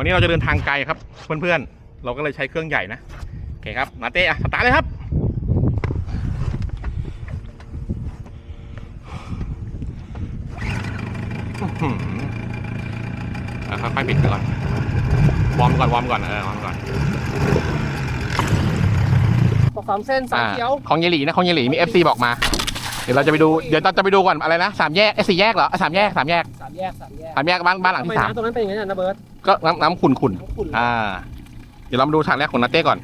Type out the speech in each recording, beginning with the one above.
วันนี้เราจะเดินทางไกลครับ เพื่อนๆ เราก็เลยใช้เครื่องใหญ่นะ โอเคครับนาเต้อะสตาร์ทเลยครับอื้อหืออะค่อยๆปิดไปก่อน วอร์มก่อน วอร์มก่อน เออ วอร์มก่อนสองสามเส้นสามเขียวอ่าของเยหลีนะ ของเยหลีมี FC บอกมา เดี๋ยวเราจะไปดู เดี๋ยวเราจะไปดูก่อนอะไรนะสามแยกเอ้ยสี่แยกเหรออะสามแยกสามแยกสาม แยกสามแยกสามแยกบ้านบ้านหลังทำไมที่สามน้ำตรงนั้นเป็นอย่างนั้นนะเบิร์ตก็น้ำน้ำขุ่นขุ่นน้ำขุ่นๆอ่า เดี๋ยวเรามาดูฉากแรกของนาเต้ก่อน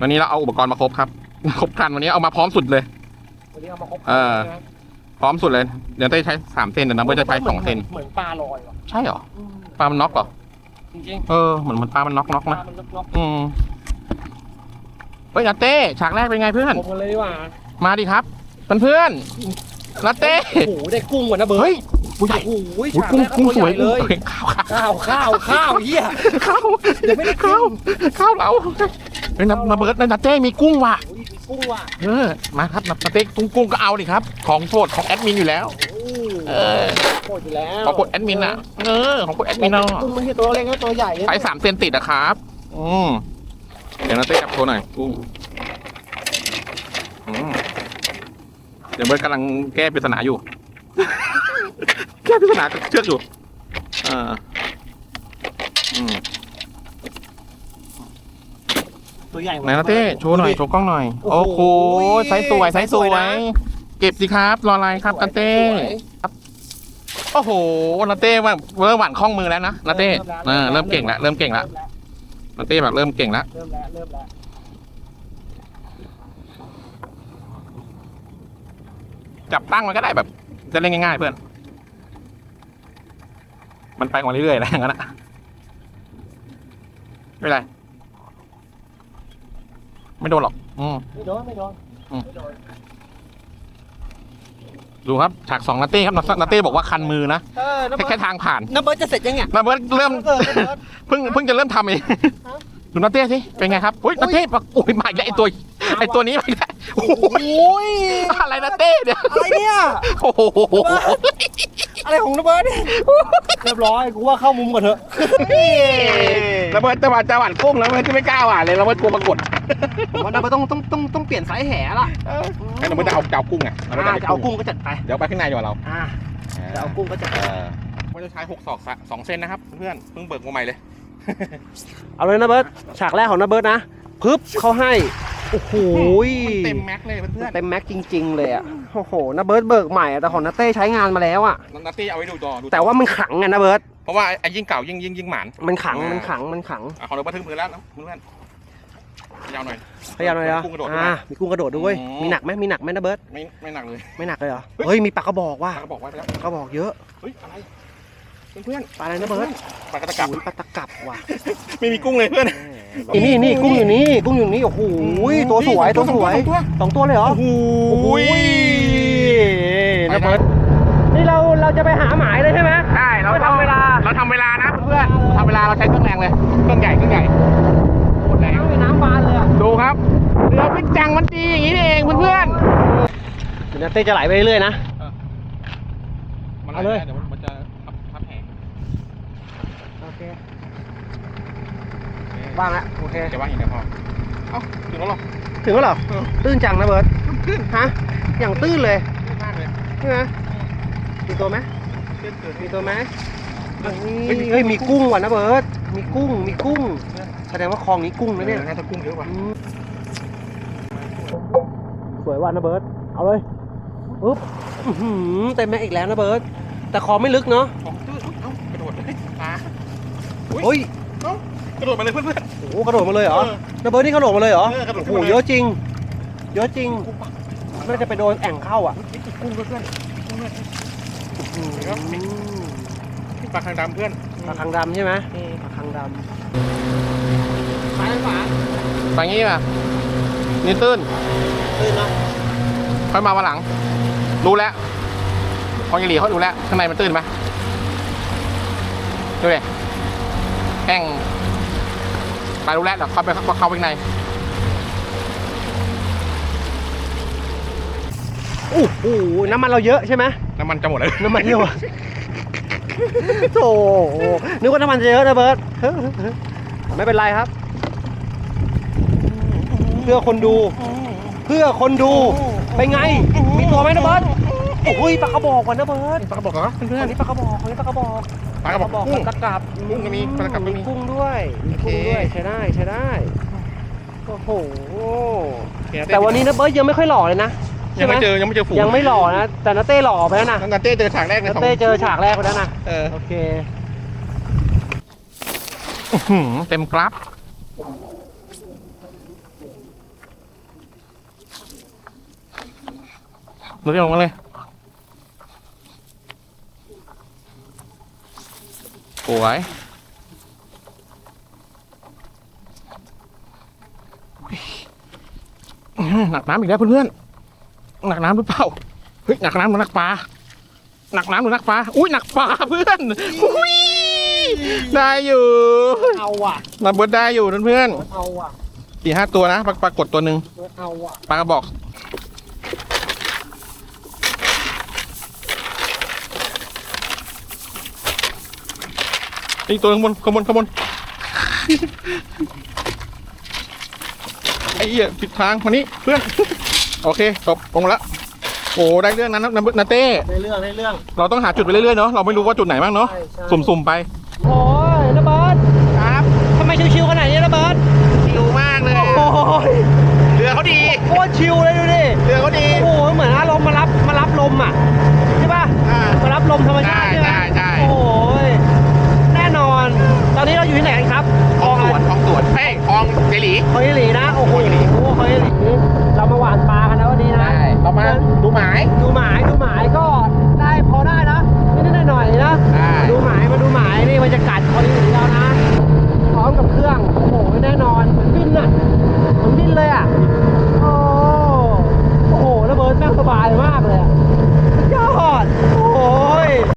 วันนี้เราเอาอุปกรณ์มาครบครับ ครบครันวันนี้เอามาพร้อมสุดเลย วันนี้เอามาครบเออพร้อมสุดเลยเดี๋ยวเต้ใช้สามเซนเดี๋ยวน้ำเบิร์ตจะใช้สองเซนเหมือนปลาลอยว่ะใช่เหรอปลามันน็อกเหรอจริงเออเหมือนเหมือนปลามันน็อกน็อกๆปลานะ มันล็อกอืมเฮ้ยนาเต้ ฉากแรกเป็นไงเพื่อน ๆผมกันเลยดีกว่ามาดิครับเพื่อนๆนาเต้โอ้โหได้กุ้งว่ะนะเบิร์ตเฮ้ยผู้ใหญ่โอ้โหอุ๊ยฉากกุ้งแรกกุ้งตัวสวยใหญ่เลยข้าวข้าวข้าวข้าวข้าวเฮีย ข้าวเดี๋ยวไม่ได้กิน ข้าวข้าวเราเฮ้ยนานาเบิร์ดนาเต้มีกุ้งว่ะโอ้ยมีกุ้งว่ะเออมาครับนาเต้กุ้งกุ้งก็เอาดิครับ ของโปรดของแอดมินอยู่แล้ว โอ้เออโคตรอยู่แล้วของโปรดแอดมินอะเออของโปรดแอดมินเนาะกุ้งไม่ใช่ตัวเล็กนะตัวใหญ่นะใช้สามเซนติดอะครับอืมเดี๋ยวนาเต้จับโชว์หน่อยกุ้งอืม เดี๋ยวเบิร์ดกำลังแก้ปริศนาอยู่ แก้ปริศนากับเชือกอยู่เอออืมตัวใหญ่ไหนนาเต้โชว์หน่อย โชว์กล้องหน่อย โอ้โอ้โหโหไซส์สวยไซส์สวยไซส์สวยนะเก็บสิครับ รออะไรครับนาเต้สวยโอ้โหนาเต้ว่าเริ่มหวานคล่องมือแล้วนะนาเต้เออเริ่มเก่งแล้วเริ่มเก่งแล้วนาเต้แบบเริ่มเก่งแล้วเริ่มแล้วเริ่มแล้ว จับตั้งมันก็ได้แบบ จะเล่นง่ายๆเพื่อน มันไปของเรื่อยๆนะงั้นอะไม่เป็นไร ไม่โดนหรอก อืมไม่โดนไม่โดนอืมไม่โดนดูครับฉากสองนาเต้ครับนานาเต้บอกว่าคันมือนะเออน้ำแค่เบิแค่ร์ตทางผ่านน้ำเบิร์ตจะเสร็จยังไงนาเบิร์ดเริ่มเออน้ำเบิร์ตเพิ่งเพิ่งจะเริ่มทำเอง ฮะ ดูนาเต้สิ เป็นไงครับ อุ้ยนาเต้บอกอุ้ยมาอีกแล้วไอตัว ไอตัวนี้มาอีกแล้วโอ้โหโอ้ยอะไรนาเต้เนี่ยอะไรเนี่ยโอ้โหอะไรของน้ำเบิร์ตเนี่ยเรียบร้อยกูว่าเข้ามุมก่อนเถอะระเบิดจะหวานจะหวานกุ้งแล้วมันจะไม่กล้าหวานเลยระเบิดกลัวปรากฏผมว่าน้ำเบิร์ตต้องต้องต้องต้องเปลี่ยนสายแห่ละไอ้ระเบิดจะเอาจะเอากุ้งไงระเบิดอ่าจะจะเอาเอากุ้งกุ้งก็จัดไปเดี๋ยวไปข้างในดีกว่าเราอ่าจะเอากุ้งก็จัดเออมันจะใช้หกศอกสะสองเซนนะครับเพื่อนเพิ่งเบิกมาใหม่เลย เอาเลยนะเบิร์ตฉากแรกของน้ำเบิร์ตนะปึ๊บเขาให้ โอ้โหมันเต็มแม็กเลยเพื่อนเต็มแม็กจริง ๆ เลยอะโอ้โหน้าเบิร์ตเบิกใหม่อะแต่ของน้าเต้ใช้งานมาแล้วอะๆนาเต้เอาไว้ดูต่อดูต่อแต่ว่ามันขังไงนะเบิร์ตเพราะว่าไอ้ยิ่งเก่ายิ่งยิ่งยิ่งหมานมันขังอ่ามัมันขังมันขังอะของเราบันทึกมือแล้วนะเพื่อนยาวหน่อยพยายามหน่อยนะกุ้งกระโดดด้วยอ่านะมีกุ้งกระโดดด้วยอืมมีหนักไหมมีหนักไหมนะเบิร์ตไม่ไม่หนักเลย ไม่หนักเลยเหรอ เฮ้ยเฮ้ยมีปลากระบอกว่ะเขาบอกไว้ไปแล้วกระบอกเยอะ เฮ้ย อะไร เพื่อนปลาอะไรนะเบิร์ตๆปลากระตะกับโอ้ยปลาตะกับว่ะไม่มีกุ้งเลยเพื่อนนี่นี่นี่กุ้งอยู่นี่กุ้งอยู่นี่โอ้โหตัวสวยตัวสวยสองตัวสองตัวเลยเหรอโอ้โหโอ้โหนะเบิร์ตนี่เราเราจะไปหาหมายเลยใช่ไหมใช่เราไม่ทำเวลาเราทำเวลานะเพื่อนๆทำเวลาเราใช้เครื่องแรงเลยเครื่องใหญ่เครื่องใหญ่โคตรแรงน้ำมีน้ำบานเลยอะดูครับเรือพิจังมันดีอย่างนี้นี่เองเพื่อนเดี๋ยวนะเต้จะไหลไปเรื่อยๆนะๆมันเอาเลยเดี๋ยวมันจะทับทับแหง โอเคว่างแล้วโอเค จะว่างอย่างเดียวพอเอ้าถึงแล้วเหรอ ถึงแล้วเหรอ เออ ตื้นจังนะเบิร์ตขึ้นฮะ อย่างตื้นเลยขึ้นมากเลยใช่ไหมมีตัวไหมขึ้นเกิดมีตัวไหมเฮ้ยเฮ้ยเฮ้ยมีกุ้งว่ะนะเบิร์ตมีกุ้ง มีกุ้ง แสดงว่าคลองนี้กุ้งนะเนี่ย น่าจะกุ้งเยอะกว่าอืมสวยว่ะนะเบิร์ตเอาเลยปึ๊บอื้อหือเต็มแม็กอีกแล้วนะเบิร์ตแต่คลองไม่ลึกเนาะของตื้นเอ้ากระโดดเลยปลา เฮ้ยเอ้ากระโดดมาเลยเพื่อน โอ้โหกระโดดมาเลยๆเหรอเออนะเบิร์ตนี่กระโดดมาเลยเหรอเออกระโดดโอ้ขึ้นโหมาเลย เยอะจริง เยอะจริงน่าจะไปโดนแอ่งเข้าอะกุ้งเพื่อนๆกุ้งเพื่อนครับ อืมปลาคางดำเพื่อนปลาคังดำใช่ไหมอืมปลาคังดำซ้ายขวาฝั่งนี้ป่ะนี่ตื้นตื่นนะค่อยมาวันหลัง รู้แล้วของยีหลีเขารู้แล้วข้างในมันตื้นไหมดูดิ แห้งไปรู้แล้วเดี๋ยวเข้าไปเข้าเข้าไปข้างในโอ้โหน้ำมันเราเยอะใช่ไหมน้ำมันจะหมดเลยน้ำมันเยอะว่ะโถนึกว่าน้ำมันจะเยอะนะเบิร์ตไม่เป็นไรครับ เพื่อคนดู เพื่อคนดูเป็นไง มีตัวไหมนะเบิร์ตโอ้ยปลากระบอกว่ะนะเบิร์ตปลากระบอกเหรอเพื่ออันนนี้ปลากระบอกอันนี้ปลากระบอกๆ ปลากระบอกกุ้ง ปลากระกับกุ้งก็มีปลากระกับก็มีกุ้งด้วยมีกุ้งโอเคด้วยใช้ได้ใช้ได้โอ้โหแต่วันนี้นะเบิร์ตยังไม่ค่อยหล่อเลยนะยังไม่ใช่หเจอยังไม่เจอฝูงยังไม่หล่อนะแต่นาเต้หล่อไปแล้วนะนาเต้เจอฉากแรกในนาสองเต้เจอฉากแรกไปแล้วนะเออโอเค อื้อหือเต็มกราฟเราเรียกออกมาเลย สวยอื้อหือหนักน้ำอีกแล้วเพื่อนๆหนักน้ำหรือเปล่าเฮ้ยหนักน้ำหรือหนักปลาหนักน้ำหรือหนักปลาอุ้ยหนักปลาเพื่อนอุ้ยได้อยู่เอาอะมาเบิร์ดได้อยู่เพื่อนเอาอะๆสี่ห้าตัวนะปลาปรากฏตัวหนึ่งเอาอะปลากระบอก อีกตัวข้างบนข้างบนข้างบนไอ้เหี้ยผิดทางคนนี้เพื่อน โอเคจบลงละโอ้ได้เรื่องนั้นนะนะนาเต้ในเรื่องในเรื่อง เราต้องหาจุดไปเรื่อยๆเนาะเราไม่รู้ว่าจุดไหนบ้างเนาะใช่ใช่สุ่มๆไปโอ้ยระเบิดครับทำไมชิวๆขนาดนี้ระเบิดชิวมากเลยโอ้ยเรือเขาดีโคตรชิวเลยดูดิเรือเขาดีโอ้โหเหมือนอารมณ์มารับมารับลมอะใช่ป่ะอ่ามารับลมธรรมชาติใช่ไหมใช่ใช่ใช่โอ้โห